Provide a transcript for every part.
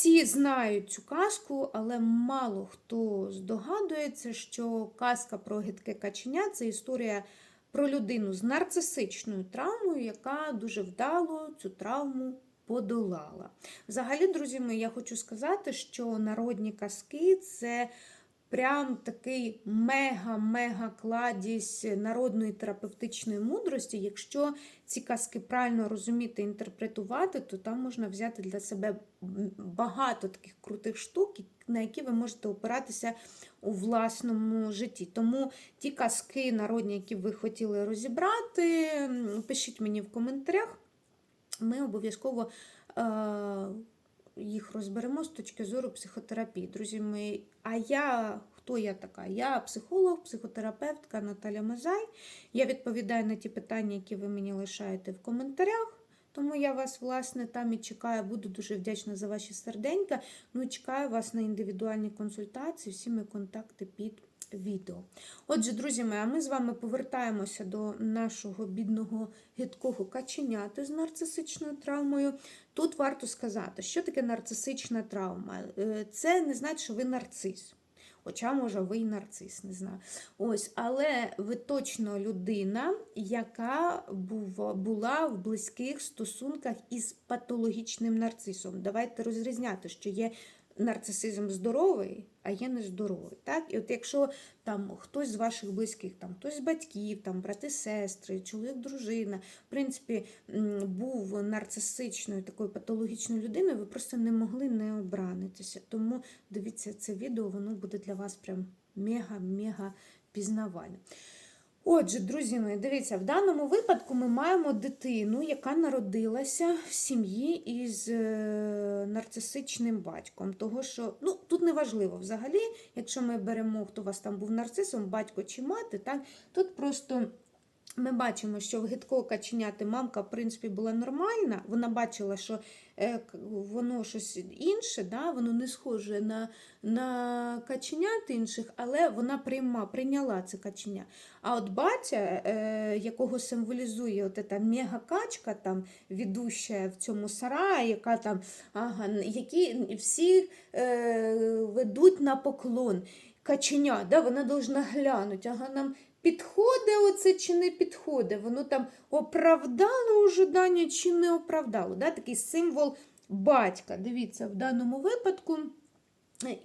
Всі знають цю казку, але мало хто здогадується, що казка про гидке каченя це історія про людину з нарцисичною травмою, яка дуже вдало цю травму подолала. Взагалі, друзі мої, я хочу сказати, що народні казки це прям такий мега-мега кладість народної терапевтичної мудрості. Якщо ці казки правильно розуміти інтерпретувати, то там можна взяти для себе багато таких крутих штук, на які ви можете опиратися у власному житті. Тому ті казки народні, які ви хотіли розібрати, пишіть мені в коментарях. Ми обов'язково е, їх розберемо з точки зору психотерапії. Друзі мої, а я хто я така? Я психолог, психотерапевтка Наталя Мазай. Я відповідаю на ті питання, які ви мені лишаєте в коментарях. Тому я вас, власне, там і чекаю, буду дуже вдячна за ваші серденька. Ну чекаю вас на індивідуальні консультації, всі мої контакти під відео. Отже, друзі мої, ми з вами повертаємося до нашого бідного гидкого каченяти з нарцисичною травмою. Тут варто сказати, що таке нарцисична травма. Е, Це не значить, що ви нарцис. Хоча, може, ви і нарцис, не знаю. Ось, але ви точно людина, яка була в близьких стосунках із патологічним нарцисом. Давайте розрізняти, що є нарцисизм здоровий, а є нездоровий. Так? І от якщо там хтось з ваших близьких, там хтось з батьків, там брати, сестри, чоловік, дружина, в принципі, був нарцисичною такою патологічною людиною, ви просто не могли не обранитися. Тому дивіться це відео, воно буде для вас прям мега-мега пізнавальне. Отже, друзі мої, дивіться, в даному випадку ми маємо дитину, яка народилася в сім'ї із е, нарцисичним батьком. Того, що, ну, Тут не важливо взагалі, якщо ми беремо, хто у вас там був нарцисом, батько чи мати, так, тут просто. Ми бачимо, що в гидкого каченяти мамка, в принципі, була нормальна. Вона бачила, що е, воно щось інше, да? воно не схоже на на каченят інших, але вона прийма, прийняла це каченя. А от батя, е, якого символізує от ця мега-качка, там, ведуща в цьому сараї, яка там, ага, які всі е, ведуть на поклон. Каченя, да, вона повинна глянути, ага, нам Підходить оце чи не підходить, воно там оправдало ожидання чи не оправдало. Да? Такий символ батька. Дивіться, в даному випадку.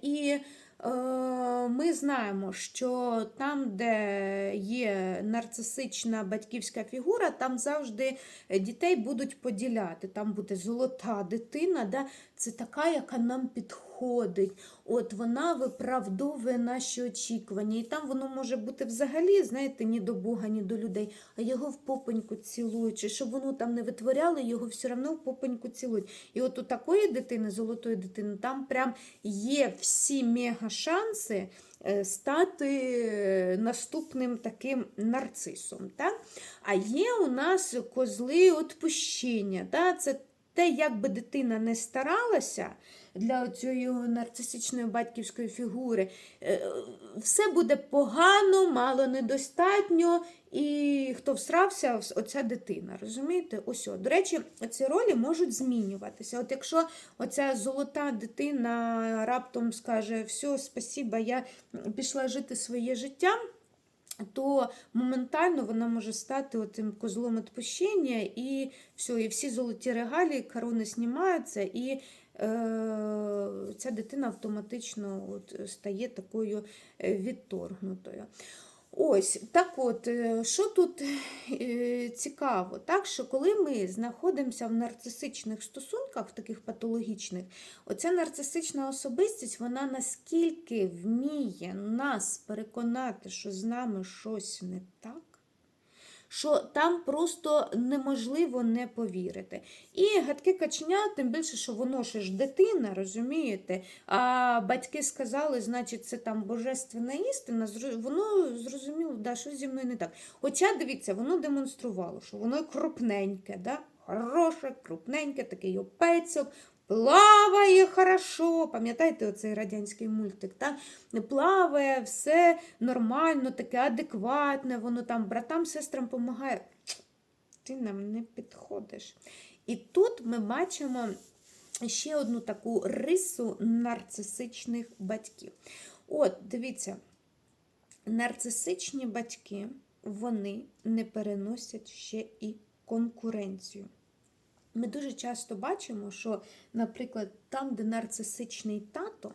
І е, ми знаємо, що там, де є нарцисична батьківська фігура, там завжди дітей будуть поділяти. Там буде золота дитина, да? це така, яка нам підходить. От Вона виправдовує наші очікування. І там воно може бути взагалі, знаєте, ні до Бога, ні до людей, а його в попоньку цілують. Чи щоб воно там не витворяло, його все одно в попоньку цілують. І от у такої дитини, золотої дитини, там прям є всі мега шанси. Е, стати е, наступним таким нарцисом. Так? А є у нас козли відпущення. Так? Це те, як би дитина не старалася для цієї нарцисичної батьківської фігури, е, все буде погано, мало недостатньо, і хто всрався, оця дитина. розумієте? Ось, До речі, ці ролі можуть змінюватися. От Якщо оця золота дитина раптом скаже, все, спасіба, я пішла жити своє життя то моментально вона може стати тим козлом відпущення, і все, і всі золоті регалії, корони знімаються, і ця дитина автоматично от, стає такою е, відторгнутою. Ось, так от, е, що тут е, цікаво, так, що коли ми знаходимося в нарцисичних стосунках, в таких патологічних, оця нарцисична особистість, вона наскільки вміє нас переконати, що з нами щось не так що там просто неможливо не повірити. І гадки каченя, тим більше, що воно ще ж дитина, розумієте? А батьки сказали, значить, це там божественна істина, воно зрозуміло, да, що зі мною не так. Хоча, дивіться, воно демонструвало, що воно крупненьке, да? хороше, крупненьке, такий опецьок, Плаває хорошо, пам'ятаєте оцей радянський мультик? так? Плаває, все нормально, таке адекватне, воно там братам, сестрам допомагає. Ти нам не підходиш. І тут ми бачимо ще одну таку рису нарцисичних батьків. От, дивіться, нарцисичні батьки, вони не переносять ще і конкуренцію. Ми дуже часто бачимо, що, наприклад, там, де нарцисичний тато,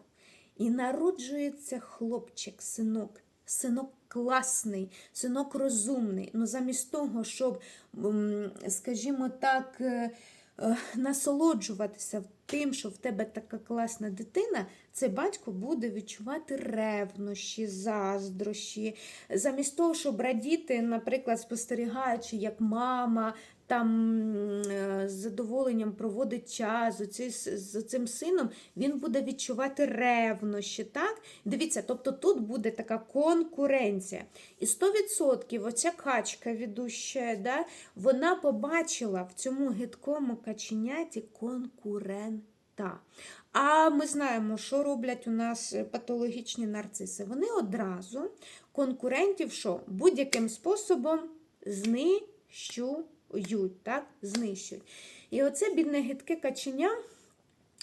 і народжується хлопчик, синок, синок класний, синок розумний. Ну, замість того, щоб, скажімо так, е, е, насолоджуватися тим, що в тебе така класна дитина, цей батько буде відчувати ревнощі, заздрощі. Замість того, щоб радіти, наприклад, спостерігаючи, як мама там е, з задоволенням проводить час з, цим сином, він буде відчувати ревнощі. Так? Дивіться, тобто тут буде така конкуренція. І 100% оця качка ведуща, да, вона побачила в цьому гидкому каченяті конкурента. А ми знаємо, що роблять у нас патологічні нарциси. Вони одразу конкурентів що? будь-яким способом знищують, так? знищують. І оце бідне гидке каченя,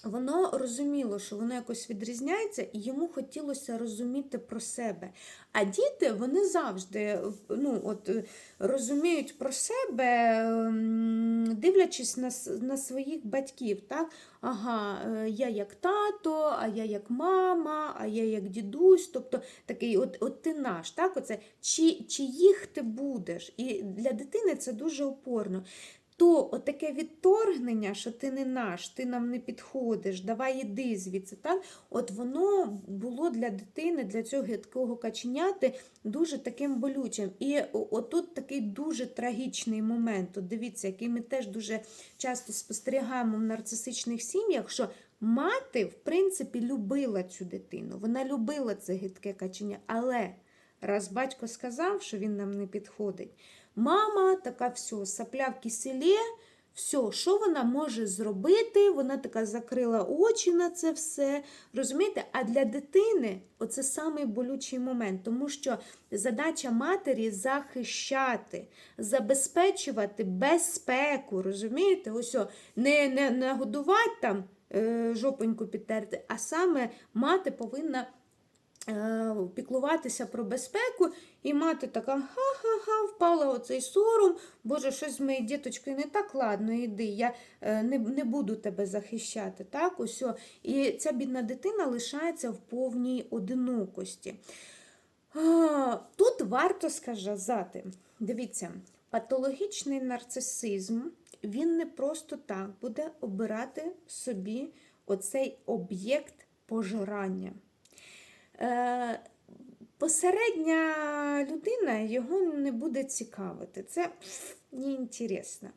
воно розуміло, що воно якось відрізняється, і йому хотілося розуміти про себе. А діти вони завжди ну, от, е, розуміють про себе, дивлячись на, на своїх батьків. Так? Ага, е, я як тато, а я як мама, а я як дідусь. Тобто такий, от, от ти наш, так? Оце, чи, чиїх ти будеш? І для дитини це дуже опорно то отаке відторгнення, що ти не наш, ти нам не підходиш, давай іди звідси. Так? От воно було для дитини, для цього гидкого каченяти дуже таким болючим. І отут такий дуже трагічний момент. От дивіться, який ми теж дуже часто спостерігаємо в нарцисичних сім'ях, що мати, в принципі, любила цю дитину. Вона любила це гидке каченя, але. Раз батько сказав, що він нам не підходить, мама така все, сапля в киселі, все, що вона може зробити? Вона така закрила очі на це все. Розумієте? А для дитини оце самий болючий момент, тому що задача матері захищати, забезпечувати безпеку. Розумієте? Ось о, не, не, не годувати там е, жопоньку підтерти, а саме мати повинна піклуватися про безпеку, і мати така ха-ха-ха, впала оцей сором, Боже, щось з моєю діточкою не так ладно, іди, я е, не, не буду тебе захищати. Так, ось. І ця бідна дитина лишається в повній одинокості. Тут варто сказати, дивіться, патологічний нарцисизм, він не просто так буде обирати собі оцей об'єкт пожирання. Е, Посередня людина його не буде цікавити. Це неінтересно.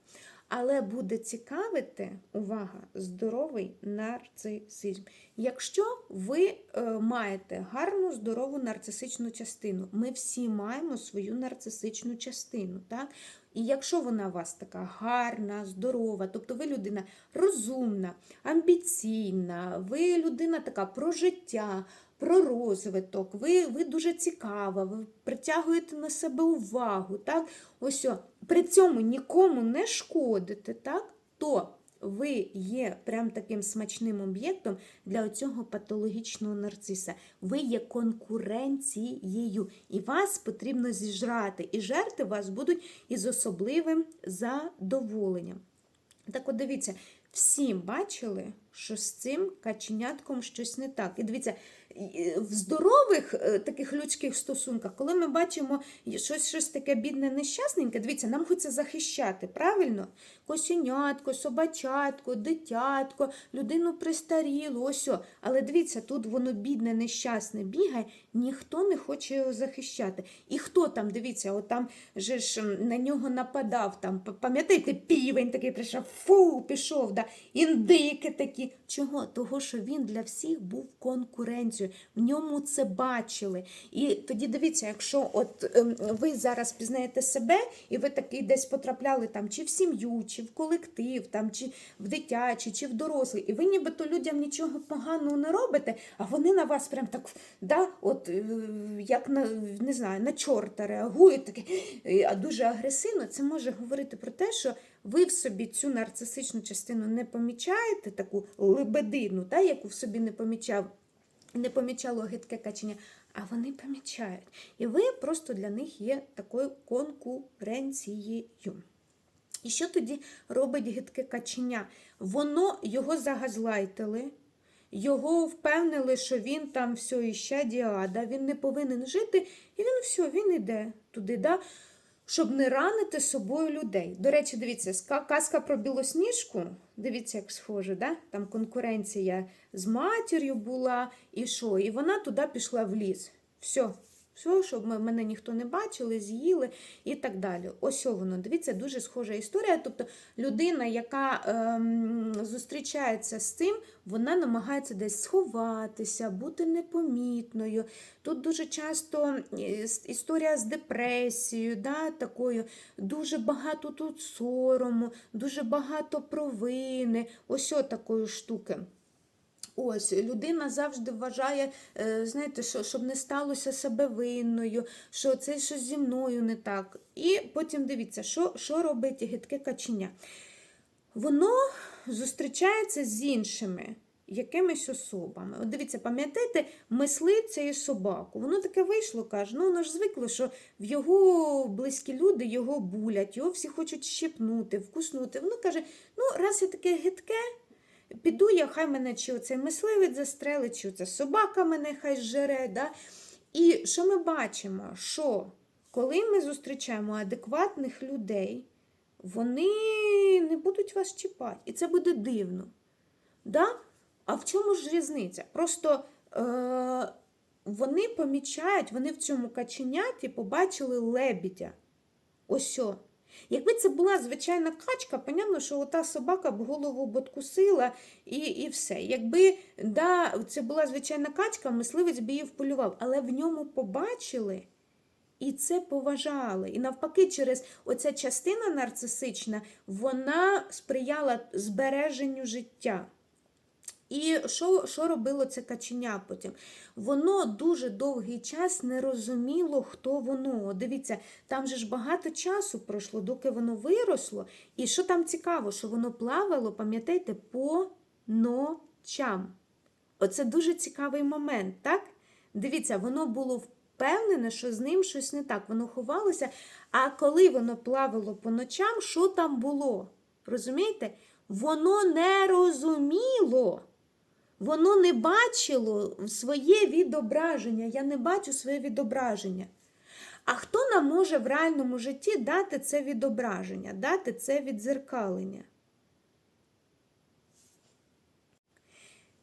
Але буде цікавити, увага, здоровий нарцисизм. Якщо ви е, маєте гарну, здорову нарцисичну частину, ми всі маємо свою нарцисичну частину. так? І якщо вона у вас така гарна, здорова, тобто ви людина розумна, амбіційна, ви людина така про життя, про розвиток, ви, ви дуже цікава, ви притягуєте на себе увагу, так? Ось о, при цьому нікому не шкодите, так? то ви є прям таким смачним об'єктом для цього патологічного нарциса. Ви є конкуренцією, і вас потрібно зіжрати. І жерти вас будуть із особливим задоволенням. Так от дивіться, всі бачили, що з цим каченятком щось не так. І дивіться, в здорових е, таких людських стосунках, коли ми бачимо щось, щось таке бідне, нещасненьке, дивіться, нам хочеться захищати, правильно? Косінятко, собачатко, дитятко, людину пристарілу, ось. Але дивіться, тут воно бідне, нещасне бігає, ніхто не хоче його захищати. І хто там, дивіться, от там же ж на нього нападав, там, пам'ятаєте, півень такий прийшов, фу, пішов, да, індики такі. Чого? Того, що він для всіх був конкуренцією, в ньому це бачили. І тоді дивіться, якщо от ем, ви зараз пізнаєте себе, і ви такий десь потрапляли там чи в сім'ю, чи в колектив, там, чи в дитячий, чи в дорослий, і ви нібито людям нічого поганого не робите, а вони на вас прям так, да, от, е, як на, не знаю, на чорта реагують, таке, е, а дуже агресивно, це може говорити про те, що ви в собі цю нарцисичну частину не помічаєте, таку лебедину, та, яку в собі не помічав, не помічало гидке качення, а вони помічають. І ви просто для них є такою конкуренцією. І що тоді робить гидке каченя? Воно його загазлайтили, його впевнили, що він там все іще діада, він не повинен жити, і він все, він іде туди, да? Щоб не ранити собою людей. До речі, дивіться, казка про білосніжку, дивіться, як схоже, да? там конкуренція з матір'ю була, і що? І вона туди пішла в ліс. Все. Все, щоб мене ніхто не бачили, з'їли і так далі. Ось воно. Дивіться, дуже схожа історія. Тобто людина, яка ем, зустрічається з цим, вона намагається десь сховатися, бути непомітною. Тут дуже часто е, історія з депресією, да, такою, дуже багато тут сорому, дуже багато провини. Ось такої штуки. Ось людина завжди вважає, е, знаєте, що щоб не сталося себе винною, що це щось зі мною не так. І потім дивіться, що, що робить гидке каченя. Воно зустрічається з іншими якимись особами. От дивіться, пам'ятаєте, мисливця і собаку. Воно таке вийшло, каже, ну воно ж звикло, що в його близькі люди його булять, його всі хочуть щепнути, вкуснути. Воно каже: ну, раз я таке гидке. Піду я, хай мене чи оцей мисливець застрелить, чи оця собака мене хай зжере. Да? І що ми бачимо? Що коли ми зустрічаємо адекватних людей, вони не будуть вас чіпати. І це буде дивно. Да? А в чому ж різниця? Просто е- вони помічають, вони в цьому каченяті побачили лебідя. Ось. о. Якби це була звичайна качка, понятно, що ота собака б голову б откусила і, і все. Якби да, це була звичайна качка, мисливець би її вполював, але в ньому побачили і це поважали. І навпаки, через оця частина нарцисична, вона сприяла збереженню життя. І що, що робило це каченя потім? Воно дуже довгий час не розуміло, хто воно. Дивіться, там же ж багато часу пройшло, доки воно виросло. І що там цікаво, що воно плавало, пам'ятаєте, по ночам. Оце дуже цікавий момент, так? Дивіться, воно було впевнене, що з ним щось не так. Воно ховалося. А коли воно плавало по ночам, що там було? Розумієте? Воно не розуміло. Воно не бачило своє відображення. Я не бачу своє відображення. А хто нам може в реальному житті дати це відображення, дати це відзеркалення?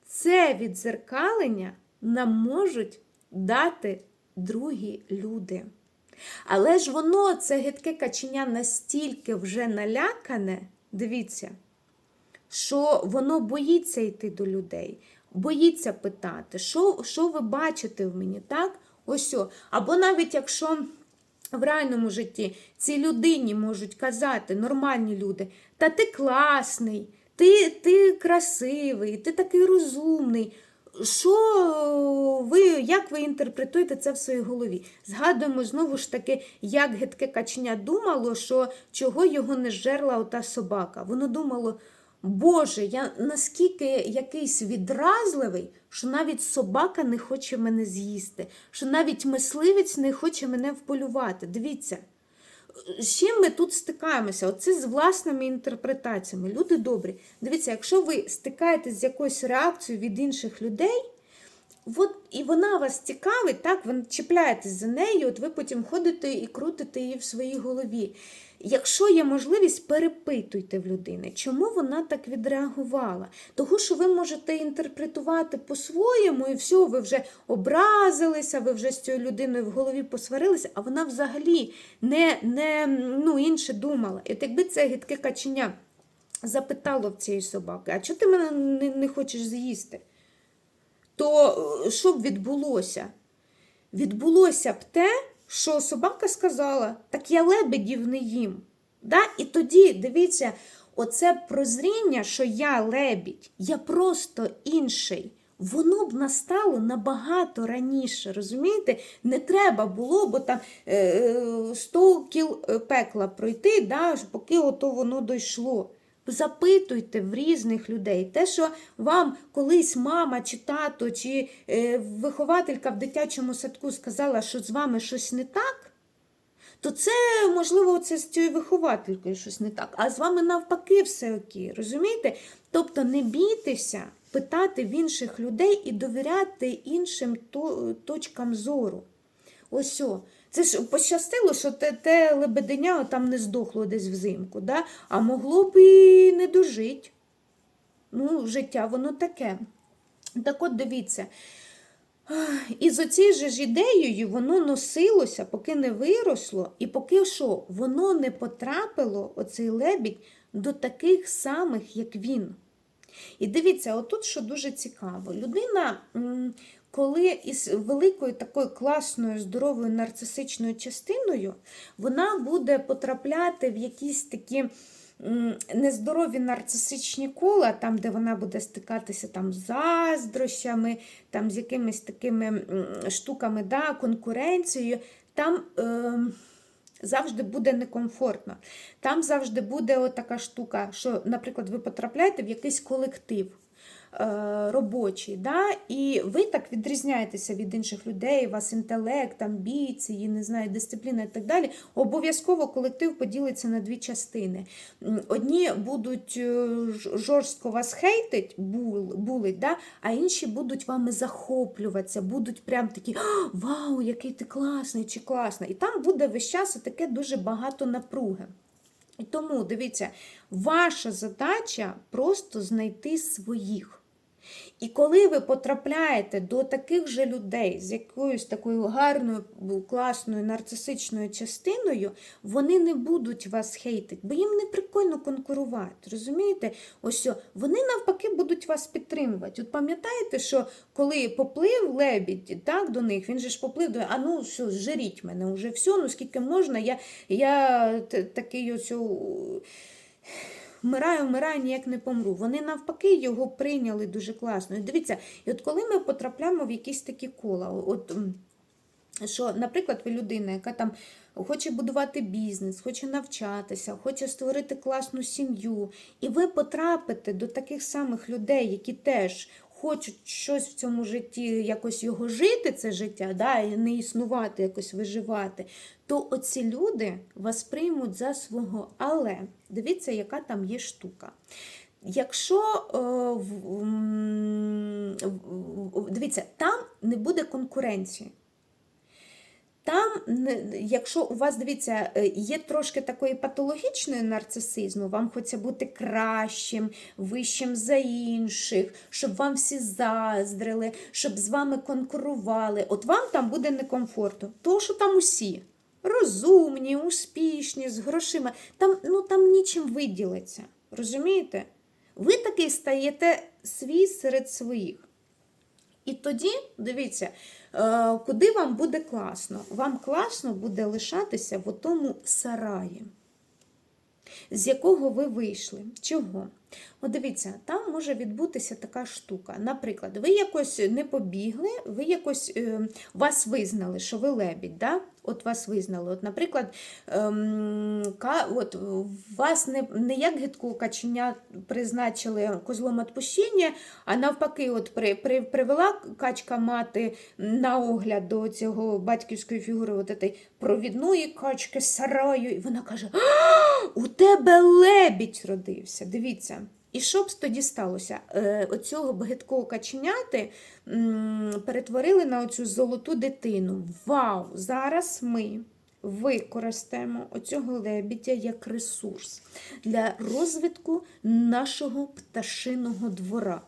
Це відзеркалення нам можуть дати другі люди. Але ж воно, це гидке каченя, настільки вже налякане, дивіться, що воно боїться йти до людей, боїться питати, що, що ви бачите в мені, так? Ось. о. Або навіть якщо в реальному житті цій людині можуть казати, нормальні люди, та ти класний, ти, ти красивий, ти такий розумний. Що ви, як ви інтерпретуєте це в своїй голові? Згадуємо знову ж таки, як гидке каченя думало, що чого його не жерла ота собака. Воно думало, Боже, я наскільки якийсь відразливий, що навіть собака не хоче мене з'їсти, що навіть мисливець не хоче мене вполювати. Дивіться, з чим ми тут стикаємося? Оце з власними інтерпретаціями. Люди добрі. Дивіться, якщо ви стикаєтесь з якоюсь реакцією від інших людей, от, і вона вас цікавить, так, ви чіпляєтесь за неї, от ви потім ходите і крутите її в своїй голові. Якщо є можливість, перепитуйте в людини, чому вона так відреагувала. Того, що ви можете інтерпретувати по-своєму, і все, ви вже образилися, ви вже з цією людиною в голові посварилися, а вона взагалі не, не ну, інше думала. І от якби це гидке каченя запитало в цієї собаки, а чого ти мене не, не хочеш з'їсти? То е, що б відбулося? Відбулося б те, що собака сказала, так я лебедів не їм. Да? І тоді, дивіться, оце прозріння, що я лебідь, я просто інший. воно б настало набагато раніше. Розумієте? Не треба було, бо там е, 100 кіл е, пекла пройти, да, поки ото воно дійшло. Запитуйте в різних людей. Те, що вам колись мама чи тато, чи е, вихователька в дитячому садку сказала, що з вами щось не так, то це, можливо, це з цією вихователькою щось не так. А з вами навпаки все окей. Розумієте? Тобто не бійтеся питати в інших людей і довіряти іншим точкам зору. Ось о. Це ж пощастило, що те, те лебеденя там не здохло десь взимку, да? а могло б і не дожити. Ну, життя воно таке. Так от дивіться. І з оцією ж ідеєю воно носилося, поки не виросло, і поки що воно не потрапило, оцей лебідь, до таких самих, як він. І дивіться, отут що дуже цікаво. Людина, коли із великою такою класною, здоровою нарцисичною частиною, вона буде потрапляти в якісь такі нездорові нарцисичні кола, там, де вона буде стикатися там, з заздрощами, там, з якимись такими штуками, да, конкуренцією, там. Е, Завжди буде некомфортно. Там завжди буде така штука, що, наприклад, ви потрапляєте в якийсь колектив робочий, да? і ви так відрізняєтеся від інших людей, у вас інтелект, амбіції, не знаю, дисципліна і так далі. Обов'язково колектив поділиться на дві частини. Одні будуть е, жорстко вас хейтить, бул- булить, да? а інші будуть вами захоплюватися, будуть прям такі вау, який ти класний чи класна. І там буде весь час таке дуже багато напруги. І тому, дивіться, ваша задача просто знайти своїх. І коли ви потрапляєте до таких же людей з якоюсь такою гарною, класною нарцисичною частиною, вони не будуть вас хейтити, бо їм не прикольно конкурувати. Розумієте? Ось вони навпаки будуть вас підтримувати. От пам'ятаєте, що коли поплив лебідь так, до них, він же ж поплив до а ну все, жиріть мене вже все, ну скільки можна, я, я такий ось. Вмираю, вмираю, ніяк не помру. Вони навпаки його прийняли дуже класно. І дивіться, і от коли ми потрапляємо в якісь такі кола, от що, наприклад, ви людина, яка там хоче будувати бізнес, хоче навчатися, хоче створити класну сім'ю, і ви потрапите до таких самих людей, які теж хочуть щось в цьому житті, якось його жити, це життя, да, і не існувати, якось виживати, то оці люди вас приймуть за свого. Але дивіться, яка там є штука. Якщо е, дивіться, там не буде конкуренції. Там, якщо у вас, дивіться, е, є трошки такої патологічної нарцисизму, вам хочеться бути кращим, вищим за інших, щоб вам всі заздрили, щоб з вами конкурували. От вам там буде некомфортно. Тому що там усі розумні, успішні, з грошима. Там, ну, там нічим виділиться. Розумієте? Ви таки стаєте свій серед своїх. І тоді, дивіться, е, куди вам буде класно? Вам класно буде лишатися в тому сараї, з якого ви вийшли. Чого? От дивіться, там може відбутися така штука. Наприклад, ви якось не побігли, ви якось е, вас визнали, що ви лебідь, да? От вас визнали. От, наприклад, ем, ка, от, вас не, не як гидку каченя призначили козлом відпущення, а навпаки, от при, при, привела качка мати на огляд до цього батьківської фігури, от этой провідної качки сараю, і вона каже: у тебе лебідь родився. Дивіться. І що б тоді сталося? Е, оцього багиткого каченяти перетворили на оцю золоту дитину. Вау! Зараз ми використаємо оцього лебідя як ресурс для розвитку нашого пташиного двора.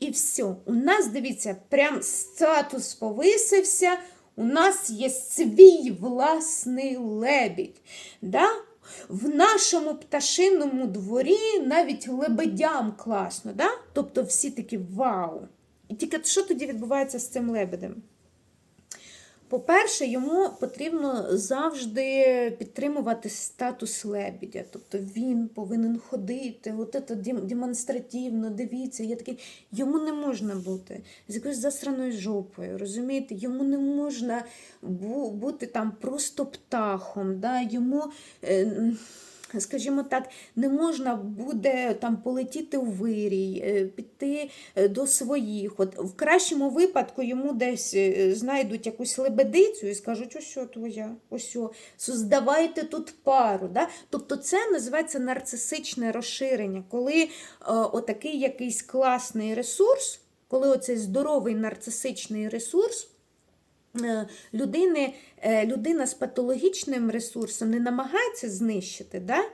І все, у нас, дивіться, прям статус повисився. У нас є свій власний лебідь. Да? В нашому пташиному дворі навіть лебедям класно. Да? Тобто всі такі вау. І тільки що тоді відбувається з цим лебедем? По-перше, йому потрібно завжди підтримувати статус лебідя. Тобто він повинен ходити, от це демонстративно, дивіться, я такий. Йому не можна бути з якоюсь засраною жопою, розумієте? Йому не можна бу- бути там просто птахом. Да? Йому. Скажімо так, не можна буде там полетіти у вирій, е, піти е, до своїх. От в кращому випадку йому десь е, знайдуть якусь лебедицю і скажуть, ось твоя, ось создавайте тут пару. Да? Тобто це називається нарцисичне розширення, коли отакий якийсь класний ресурс, коли оцей здоровий нарцисичний ресурс. Е, Людини, е, людина з патологічним ресурсом не намагається знищити, да?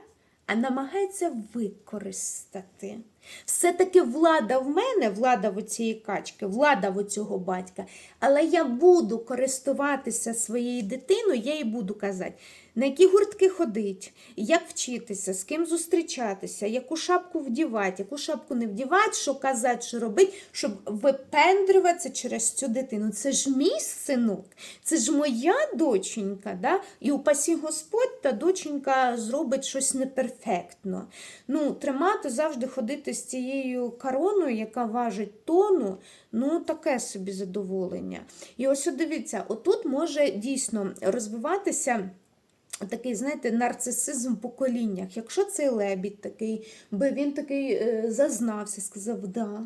а намагається використати. Все-таки влада в мене, влада в цієї качки, влада в цього батька. Але я буду користуватися своєю дитиною, я їй буду казати, на які гуртки ходить, як вчитися, з ким зустрічатися, яку шапку вдівати, яку шапку не вдівати, що казати, що робити, щоб випендрюватися через цю дитину. Це ж мій синок, це ж моя доченька. Да? І упасі Господь та доченька зробить щось неперфектно. Ну, тримати завжди ходити з цією короною, яка важить тону, ну таке собі задоволення. І ось дивіться, отут може дійсно розвиватися. Такий, знаєте, нарцисизм в поколіннях. Якщо цей лебідь такий, би він такий е, зазнався, сказав, да,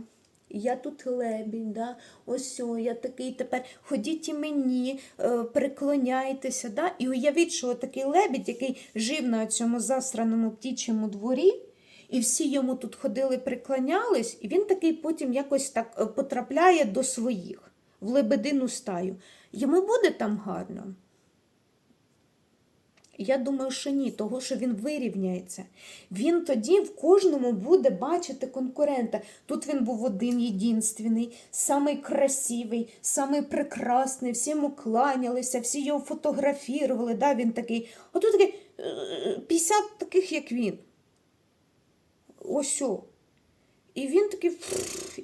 я тут лебідь, да, ось о, я такий тепер ходіть і мені, е, приклоняйтеся. Да? І уявіть, що такий лебідь, який жив на цьому засраному птічому дворі, і всі йому тут ходили, приклонялись, і він такий потім якось так е, потрапляє до своїх в лебедину стаю. Йому буде там гарно. Я думаю, що ні, того, що він вирівняється. Він тоді в кожному буде бачити конкурента. Тут він був один єдинственний, самий красивий, самий прекрасний, всі йому кланялися, всі його фотографували. Да? Він такий, а тут такий е, 50 таких, як він. Ось. о. І він такий,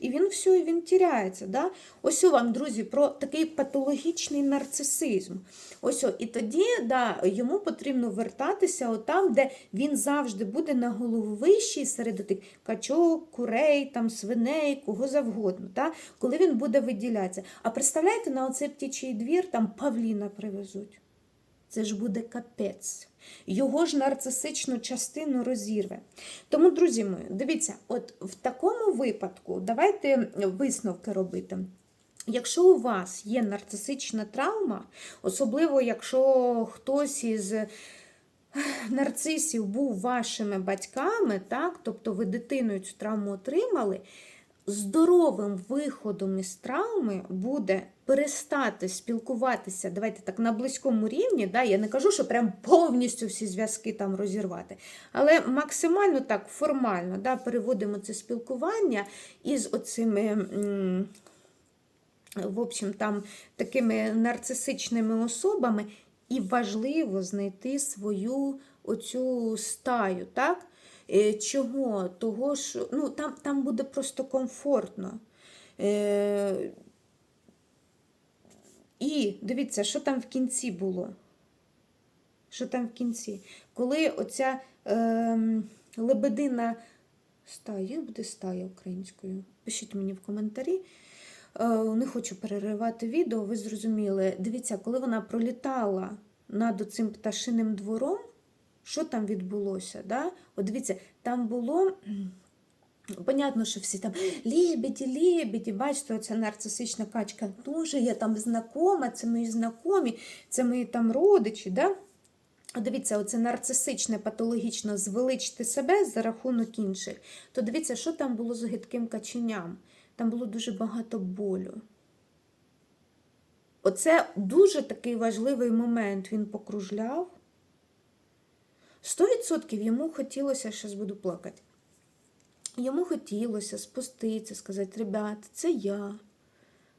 і він все, і він тіряється. Да? Ось вам, друзі, про такий патологічний нарцисизм. Ось і тоді да, йому потрібно вертатися отам, де він завжди буде на голову вищий серед тих качок, курей, там, свиней, кого завгодно, да? коли він буде виділятися. А представляєте, на оцей птічий двір там павліна привезуть. Це ж буде капець. Його ж нарцисичну частину розірве. Тому, друзі мої, дивіться, от в такому випадку давайте висновки робити. Якщо у вас є нарцисична травма, особливо якщо хтось із нарцисів був вашими батьками, так, тобто ви дитиною цю травму отримали, здоровим виходом із травми буде перестати спілкуватися, давайте так, на близькому рівні. Да? Я не кажу, що прям повністю всі зв'язки там розірвати, але максимально так формально да, переводимо це спілкування із оцими. В общем, там такими нарцисичними особами, і важливо знайти свою оцю стаю, так? Е, Чого? Того, що ну, там, там буде просто комфортно. Е, І дивіться, що там в кінці було. Що там в кінці? Коли оця е, лебедина стая, як буде стая українською? Пишіть мені в коментарі. Е, Не хочу переривати відео, ви зрозуміли. Дивіться, коли вона пролітала над цим пташиним двором, що там відбулося? Да? От дивіться, там було. Понятно, що всі там лебеді, лебеді, бачите, оця нарцисична качка. Дуже я там знакома, це мої знайомі, це мої там родичі. Да? Дивіться, оце нарцисичне, патологічно звеличити себе за рахунок інших. То дивіться, що там було з гидким каченям. Там було дуже багато болю. Оце дуже такий важливий момент. Він покружляв. 100% йому хотілося, зараз буду плакати. Йому хотілося спуститися, сказати, ребят, це я.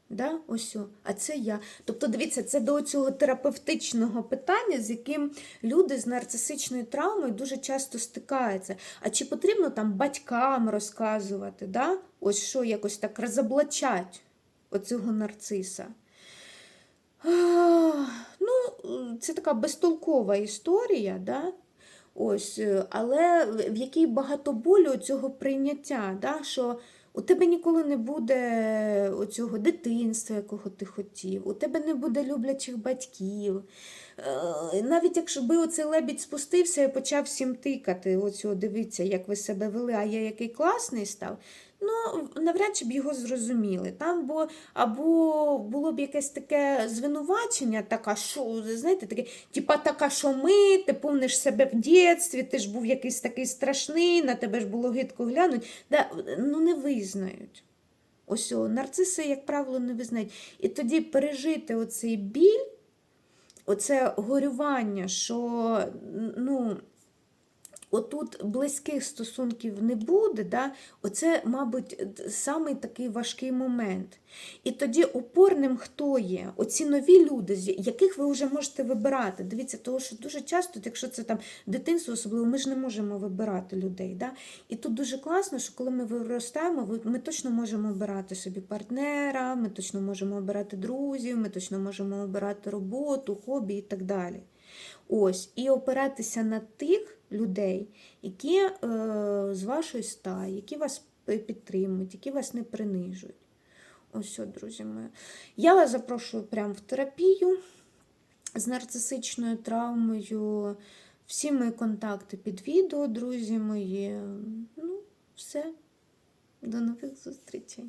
Да? Ось, а це я. Тобто, дивіться, це до цього терапевтичного питання, з яким люди з нарцисичною травмою дуже часто стикаються. А чи потрібно там батькам розказувати, да? ось що якось так розоблачать оцього нарциса? Ну, це така безтолкова історія, да? Ось, е, але в якій багато болю цього прийняття, да? що у тебе ніколи не буде оцього дитинства, якого ти хотів, у тебе не буде люблячих батьків. Е, Навіть якщо би оцей лебідь спустився і почав всім тикати, оцього дивіться, як ви себе вели, а я який класний став. Ну, навряд чи б його зрозуміли. Там бо або було б якесь таке звинувачення, така, що, знаєте, таке, типа така, що ми, ти помниш себе в дитинстві, ти ж був якийсь такий страшний, на тебе ж було гидко глянуть. Да, ну не визнають. Ось нарциси, як правило, не визнають. І тоді пережити оцей біль, оце горювання, що ну, отут близьких стосунків не буде, да? оце, мабуть, самий такий важкий момент. І тоді опорним хто є? Оці нові люди, з яких ви вже можете вибирати. Дивіться, тому що дуже часто, якщо це там дитинство, особливо, ми ж не можемо вибирати людей. Да? І тут дуже класно, що коли ми виростаємо, ми точно можемо обирати собі партнера, ми точно можемо обирати друзів, ми точно можемо обирати роботу, хобі і так далі. Ось, і опиратися на тих людей, які е, з вашої стаї, які вас підтримують, які вас не принижують. Ось, все, друзі мої. Я вас запрошую прямо в терапію з нарцисичною травмою. Всі мої контакти під відео, друзі мої. Ну, все. До нових зустрічей.